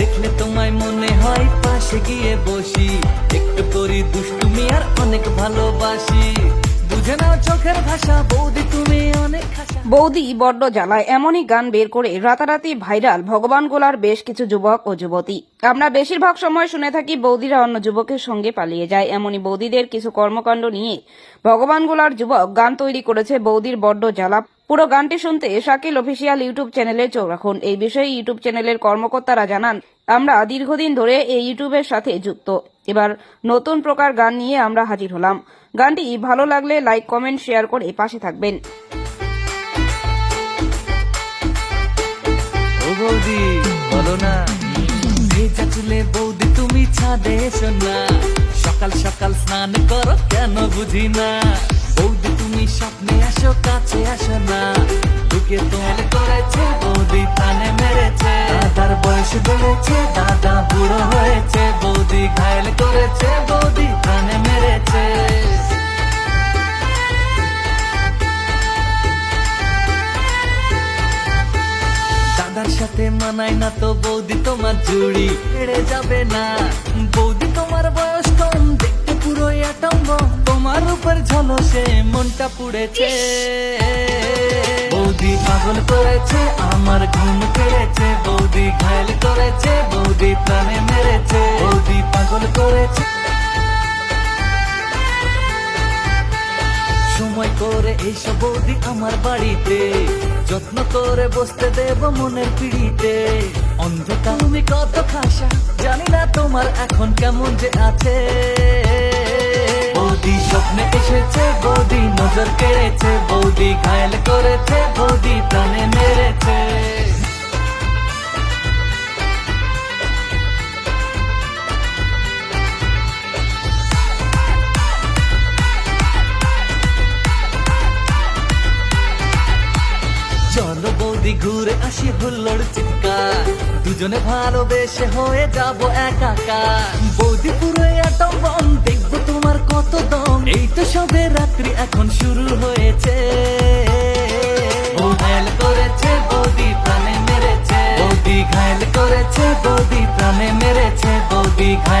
দেখলে তোমায় মনে হয় পাশে গিয়ে বসি। একটু করি দুষ্টুমি আর অনেক ভালোবাসি। বুঝে নাও চোখের ভাষা, বৌদি তুমি অনেক বৌদি বড্ড জ্বালায়, এমনই গান বের করে রাতারাতি ভাইরাল, ভগবান গোলার বেশ কিছু যুবক ও যুবতী। আমরা বেশিরভাগ সময় শুনে থাকি বৌদিরা অন্য যুবকের সঙ্গে পালিয়ে যায়, এমনই বৌদিদের কিছু কর্মকাণ্ড নিয়ে ভগবান গোলার যুবক গান তৈরি করেছে বৌদির বড্ড জ্বালা। পুরো গানটি শুনতে শাকিল অফিসিয়াল ইউটিউব চ্যানেলে চোখ রাখুন। এই বিষয়ে ইউটিউব চ্যানেলের কর্মকর্তারা জানান, আমরা দীর্ঘদিন ধরে এই ইউটিউবের সাথে যুক্ত। এবার নতুন প্রকার গান নিয়ে আমরা হাজির হলাম। গানটি ভালো লাগলে লাইক, কমেন্ট, শেয়ার করে পাশে থাকবেন। বৌদি, বলো না। ভেজা চুলে বৌদি, তুমি ছাদে এসো না। সকাল সকাল স্নান করো, কেন বুঝি না? বৌদি, তুমি স্বপ্নে আসো, কাছে আসো না। ঢুকে তোমার করেছে, বৌদি প্রাণে মেরেছে। দাদার বয়স বেড়েছে, দাদা বুড়ো হয়েছে সাথে মানায় না তো বৌদি তোমার জুড়ি। এড়ে যাবে না। বৌদি তোমার বয়স কম, দেখতে পুরো অ্যাটম তোমার উপর ঝলসে মনটা পুড়েছে। বৌদি পাগল করেছে, আমার ঘুম কেড়েছে। বৌদি ঘায়ল করেছে, বৌদি প্রাণে মেরেছে। বৌদি পাগল করেছে। সময় করে এইসব বৌদি আমার বাড়িতে। যত্ন করে বসতে দেব মনের পিড়িতে। অন্ধকার। তুমি কত খাসা, জানি না তোমার এখন কেমন যে আছে। বৌদি স্বপ্নে এসেছে, বৌদি নজর কেড়েছে, বৌদি ঘায়ল করেছে, বৌদি বৌদি ঘুরে আসি হুল্লোড় চিৎকার। দুজনে ভালোবেসে হয়ে যাব বৌদি পুরো অ্যাটম বম দেখব তোমার কত দম। এই তো সবে রাত্রি, এখন শুরু হয়েছে। ঘায়ল করেছে, বৌদি প্রাণে মেরেছে। বৌদি ঘায়ল করেছে, বৌদি প্রাণে মেরেছে, বৌদি ঘায়ল